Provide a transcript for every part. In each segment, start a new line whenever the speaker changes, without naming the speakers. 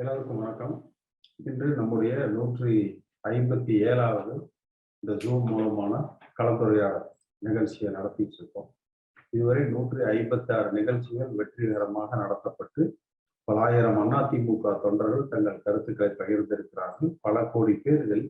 எல்லோருக்கும் வணக்கம். இன்று நம்முடைய நூற்றி ஐம்பத்தி ஏழாவது இந்த ஜூம் மூலமான கலந்துரையாடல் நிகழ்ச்சியை நடத்திட்டு இருக்கோம். இதுவரை நூற்றி ஐம்பத்தி ஆறு நிகழ்ச்சிகள் வெற்றிகரமாக நடத்தப்பட்டு பலாயிரம் அதிமுக தொண்டர்கள் தங்கள் கருத்துக்களை பகிர்ந்திருக்கிறார்கள். பல கோடி பேர்கள்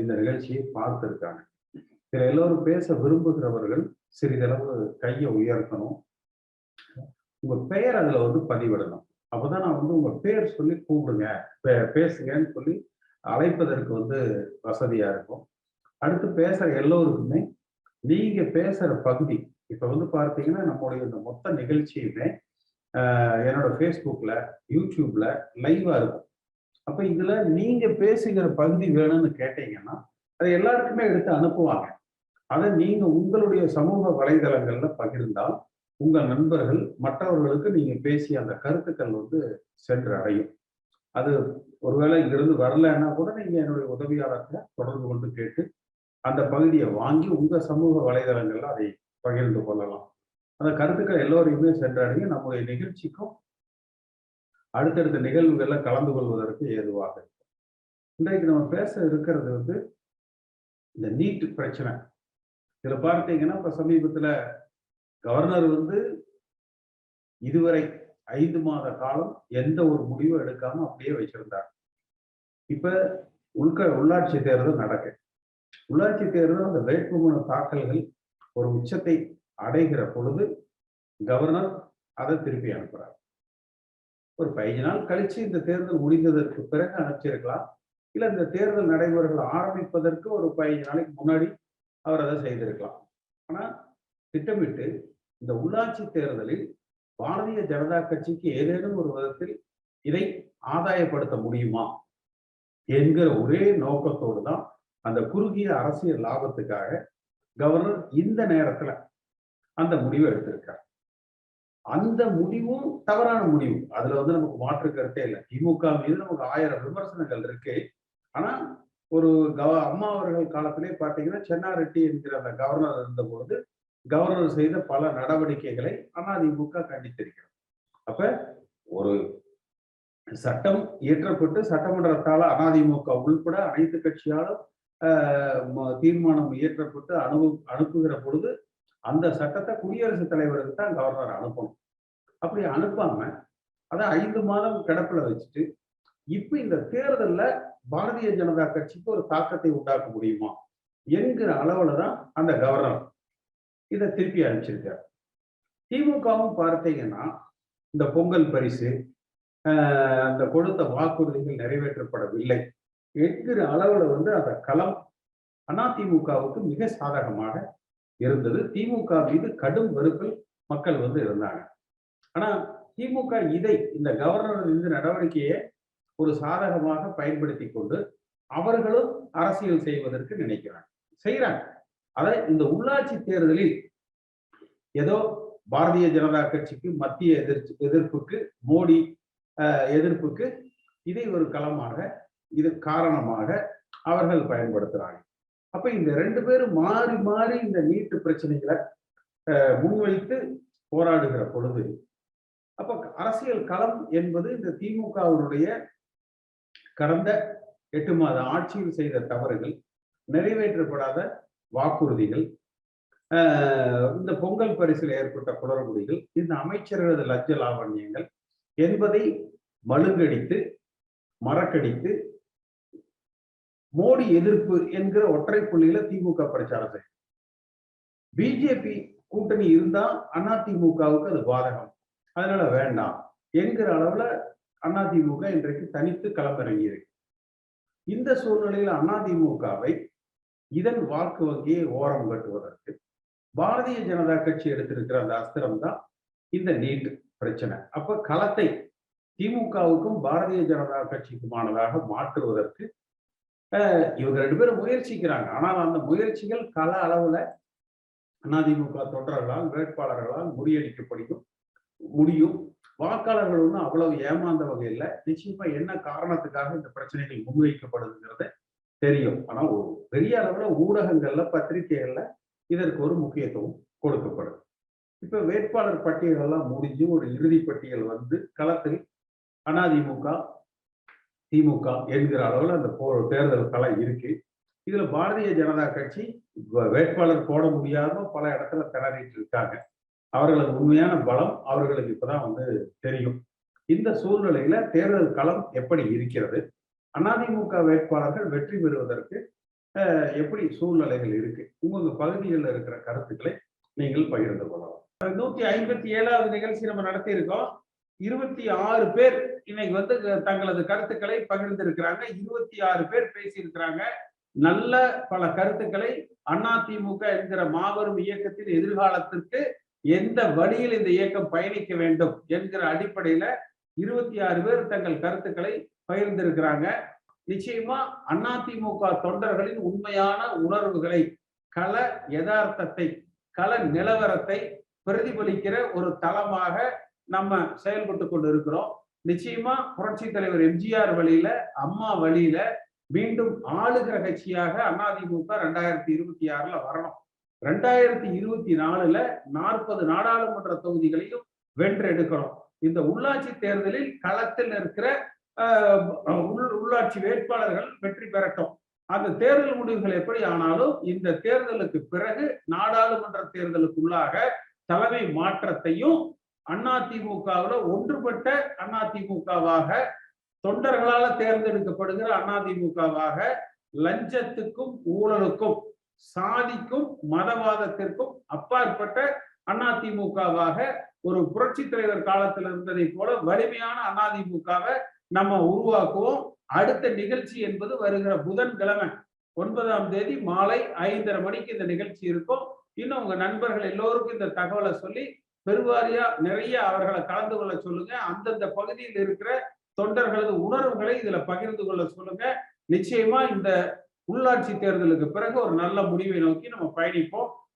இந்த நிகழ்ச்சியை பார்த்திருக்காங்க. இதில் எல்லோரும் பேச விரும்புகிறவர்கள் சிறிதளவு கையை உயர்த்தணும். உங்க பெயர் அதுல வந்து பதிவிடணும். அப்போதான் நான் வந்து உங்க பேர் சொல்லி கூப்பிடுங்க பே- பேசுங்கன்னு சொல்லி அழைப்பதற்கு வந்து வசதியா இருக்கும். அடுத்து பேசுற எல்லோருக்குமே நீங்க பேசுற பகுதி இப்ப வந்து பார்த்தீங்கன்னா நம்முடைய இந்த மொத்த நிகழ்ச்சியுமே என்னோட ஃபேஸ்புக்ல யூடியூப்ல லைவா இருக்கும். அப்ப இதுல நீங்க பேசுகிற பகுதி வேணும்னு கேட்டீங்கன்னா அதை எல்லாருக்குமே எடுத்து அனுப்புவாங்க. அதை நீங்க உங்களுடைய சமூக வலைதளங்கள்ல பகிர்ந்தால் உங்கள் நண்பர்கள் மற்றவர்களுக்கு நீங்க பேசிய அந்த கருத்துக்கள் வந்து சென்று அடையும். அது ஒருவேளை இங்கிருந்து வரலைன்னா கூட நீங்க என்னுடைய உதவியாளர்களை தொடர்பு கொண்டு கேட்டு அந்த பகுதியை வாங்கி உங்க சமூக வலைதளங்கள்ல அதை பகிர்ந்து கொள்ளலாம். அந்த கருத்துக்கள் எல்லோரையுமே சென்றடைய நம்முடைய நிகழ்ச்சிக்கும் அடுத்தடுத்த நிகழ்வுகள்ல கலந்து கொள்வதற்கு ஏதுவாக இருக்கும். இன்றைக்கு நம்ம பேச இருக்கிறது வந்து இந்த நீட் பிரச்சனை. இதுல பார்த்தீங்கன்னா இப்ப சமீபத்துல கவர்னர் வந்து இதுவரை ஐந்து மாத காலம் எந்த ஒரு முடிவும் எடுக்காம அப்படியே வச்சிருந்தார். இப்ப உள்க உள்ளாட்சி தேர்தல் நடக்கு. உள்ளாட்சி தேர்தல் அந்த வேட்புமனு தாக்கல்கள் ஒரு உச்சத்தை அடைகிற பொழுது கவர்னர் அதை திருப்பி அனுப்புறார். ஒரு பதினஞ்சு நாள் கழிச்சு இந்த தேர்தல் முடிந்ததற்கு பிறகு அனுப்பிச்சிருக்கலாம். இல்ல இந்த தேர்தல் நடைமுறைகள் ஆரம்பிப்பதற்கு ஒரு பதினஞ்சு நாளைக்கு முன்னாடி அவர் அதை செய்திருக்கலாம். ஆனா திட்டமிட்டு இந்த உள்ளாட்சி தேர்தலில் பாரதிய ஜனதா கட்சிக்கு ஏதேனும் ஒரு விதத்தில் இதை ஆதாயப்படுத்த முடியுமா என்கிற ஒரே நோக்கத்தோடு தான் அந்த குறுகிய அரசியல் லாபத்துக்காக கவர்னர் இந்த நேரத்துல அந்த முடிவை எடுத்திருக்கார். அந்த முடிவும் தவறான முடிவு. அதுல வந்து நமக்கு மாற்று கருத்தே இல்லை. திமுக மீது நமக்கு ஆயிரம் விமர்சனங்கள் இருக்கு. ஆனா ஒரு கவ அம்மா அவர்கள் காலத்திலே பார்த்தீங்கன்னா சென்னாரெட்டி என்கிற அந்த கவர்னர் இருந்த பொழுது கவர்னர் செய்த பல நடவடிக்கைகளை அதிமுக கண்டித்திருக்கிறது. அப்ப ஒரு சட்டம் இயற்றப்பட்டு சட்டமன்றத்தால் அதிமுக உள்பட அனைத்து கட்சியாலும் தீர்மானம் இயற்றப்பட்டு அனு அனுப்புகிற பொழுது அந்த சட்டத்தை குடியரசுத் தலைவருக்கு தான் கவர்னர் அனுப்பணும். அப்படி அனுப்பாம அதை ஐந்து மாதம் கிடப்பில் வச்சுட்டு இப்ப இந்த தேர்தலில் பாரதிய ஜனதா கட்சிக்கு ஒரு தாக்கத்தை உண்டாக்க முடியுமா? என்கிற அளவுல தான் அந்த கவர்னர் இதை திருப்பி அனுப்பிச்சிருக்காரு. திமுகவும் பார்த்தீங்கன்னா இந்த பொங்கல் பரிசு ஆஹ், அந்த கொடுத்த வாக்குறுதிகள் நிறைவேற்றப்படவில்லை. என்கிற அளவுல வந்து அந்த களம் அதிமுகவுக்கு மிக சாதகமாக இருந்தது. திமுக மீது கடும் வெறுப்பில் மக்கள் வந்து இருந்தாங்க. ஆனா திமுக இதை இந்த கவர்னர் இந்த நடவடிக்கையை ஒரு சாதகமாக பயன்படுத்தி கொண்டு அவர்களும் அரசியல் செய்வதற்கு நினைக்கிறாங்க. செய்யறாங்க அதாவது இந்த உள்ளாட்சி தேர்தலில் ஏதோ பாரதிய ஜனதா கட்சிக்கு மத்திய எதிர் எதிர்ப்புக்கு மோடி ஆஹ், எதிர்ப்புக்கு இதை ஒரு களமாக இது காரணமாக அவர்கள் பயன்படுத்துறாங்க. அப்ப இந்த ரெண்டு பேரும் மாறி மாறி இந்த நீட்டு பிரச்சனைகளை முன்வைத்து போராடுகிற பொழுது அப்ப அரசியல் களம் என்பது இந்த திமுகவினுடைய கடந்த எட்டு மாத ஆட்சியில் செய்த தவறுகள் நிறைவேற்றப்படாத வாக்குறுதிகள் ஆஹ், இந்த பொங்கல் பரிசில் ஏற்பட்ட குளறுபடிகள் இந்த அமைச்சர்களது லட்ச லாவண்யங்கள் என்பதை மழுங்கடித்து மறக்கடித்து மோடி எதிர்ப்பு என்கிற ஒற்றை புள்ளியில திமுக பிரச்சாரம் செய்யும். பிஜேபி கூட்டணி இருந்தா அதிமுகவுக்கு அது பாதகம். அதனால வேண்டாம் என்கிற அளவுல அதிமுக இன்றைக்கு தனித்து களமிறங்கி இருக்கு இந்த சூழ்நிலையில் அதிமுகவை இதன் வாக்கு வங்கியை ஓரம் கட்டுவதற்கு பாரதிய ஜனதா கட்சி எடுத்திருக்கிற அந்த அஸ்திரம் தான் இந்த நீட் பிரச்சனை. அப்ப களத்தை திமுகவுக்கும் பாரதிய ஜனதா கட்சிக்குமானதாக மாற்றுவதற்கு இவங்க ரெண்டு பேரும் முயற்சிக்கிறாங்க. ஆனால் அந்த முயற்சிகள் கள அளவுல அதிமுக தொண்டர்களால் வேட்பாளர்களால் முறியடிக்கப்படியும் முடியும். வாக்காளர்கள் ஒன்றும் அவ்வளவு ஏமாந்த வகையில் நிச்சயமா என்ன காரணத்துக்காக இந்த பிரச்சனைகள் முன்வைக்கப்படுதுங்கிறத தெரியும். ஆனா ஒரு பெரிய அளவுல ஊடகங்கள்ல பத்திரிகைகள்ல இதற்கு ஒரு முக்கியத்துவம் கொடுக்கப்படும். இப்ப வேட்பாளர் பட்டியலெல்லாம் முடிஞ்சு ஒரு இறுதி பட்டியல் வந்து களத்தில் அதிமுக திமுக என்கிற அளவில் அந்த போ தேர்தல் களம் இருக்கு. இதுல பாரதிய ஜனதா கட்சி வ- வேட்பாளர் போட முடியாம பல இடத்துல திணறிட்டு இருக்காங்க. அவர்களது உண்மையான பலம் அவர்களுக்கு இப்பதான் வந்து தெரியும். இந்த சூழ்நிலையில தேர்தல் களம் எப்படி இருக்கிறது? அதிமுக வேட்பாளர்கள் வெற்றி பெறுவதற்கு எப்படி சூழ்நிலைகள் இருக்கு? உங்க பகுதிகளில் இருக்கிற கருத்துக்களை நீங்கள் பகிர்ந்து கொள்ளலாம். நூத்தி ஐம்பத்தி ஏழாவது நிகழ்ச்சி நம்ம நடத்தி இருக்கோம் இருபத்தி ஆறு பேர் இன்னைக்கு வந்து தங்களது கருத்துக்களை பகிர்ந்திருக்கிறாங்க. இருபத்தி ஆறு பேர் பேசியிருக்கிறாங்க. நல்ல பல கருத்துக்களை அதிமுக என்கிற மாபெரும் இயக்கத்தின் எதிர்காலத்திற்கு எந்த வழியில் இந்த இயக்கம் பயணிக்க வேண்டும் என்கிற அடிப்படையில இருபத்தி ஆறு பேர் தங்கள் கருத்துக்களை பகிர்ந்திருக்கிறாங்க. நிச்சயமா அதிமுக தொண்டர்களின் உண்மையான உணர்வுகளை கள யதார்த்தத்தை கள நிலவரத்தை பிரதிபலிக்கிற ஒரு தளமாக நம்ம செயல்பட்டு கொண்டு இருக்கிறோம் நிச்சயமா புரட்சி தலைவர் எம்ஜிஆர் வழியில அம்மா வழியில மீண்டும் ஆளுகிற கட்சியாக அதிமுக ரெண்டாயிரத்தி இருபத்தி ஆறுல வரணும். ரெண்டாயிரத்தி இருபத்தி நாலுல நாற்பது நாடாளுமன்ற தொகுதிகளையும் வென்றெடுக்கணும். இந்த உள்ளாட்சி தேர்தலில் களத்தில் இருக்கிற உள்ளாட்சி வேட்பாளர்கள் வெற்றி பெறட்டும். அந்த தேர்தல் முடிவுகள் எப்படி ஆனாலும் இந்த தேர்தலுக்கு பிறகு நாடாளுமன்ற தேர்தலுக்குள்ளாக தலைமை மாற்றத்தையும் அதிமுகவில் ஒன்றுபட்ட அதிமுகவாக தொண்டர்களால் தேர்ந்தெடுக்கப்படுகிற அதிமுகவாக லஞ்சத்துக்கும் ஊழலுக்கும் சாதிக்கும் மதவாதத்திற்கும் அப்பாற்பட்ட அதிமுகவாக ஒரு புரட்சி தலைவர் காலத்தில் இருந்ததை போல வலிமையான அதிமுகவை நம்ம உருவாக்குவோம். அடுத்த நிகழ்ச்சி என்பது வருகிற புதன்கிழமை ஒன்பதாம் தேதி மாலை ஐந்தரை மணிக்கு இந்த நிகழ்ச்சி இருக்கும். இன்னும் உங்க நண்பர்கள் எல்லோருக்கும் இந்த தகவலை சொல்லி பெருவாரியா நிறைய அவர்களை கலந்து கொள்ள சொல்லுங்க. அந்தந்த பகுதியில் இருக்கிற தொண்டர்களது உணர்வுகளை இதுல பகிர்ந்து கொள்ள சொல்லுங்க. நிச்சயமா இந்த உள்ளாட்சி தேர்தலுக்கு பிறகு ஒரு நல்ல முடிவை நோக்கி நம்ம பயணிப்போம்.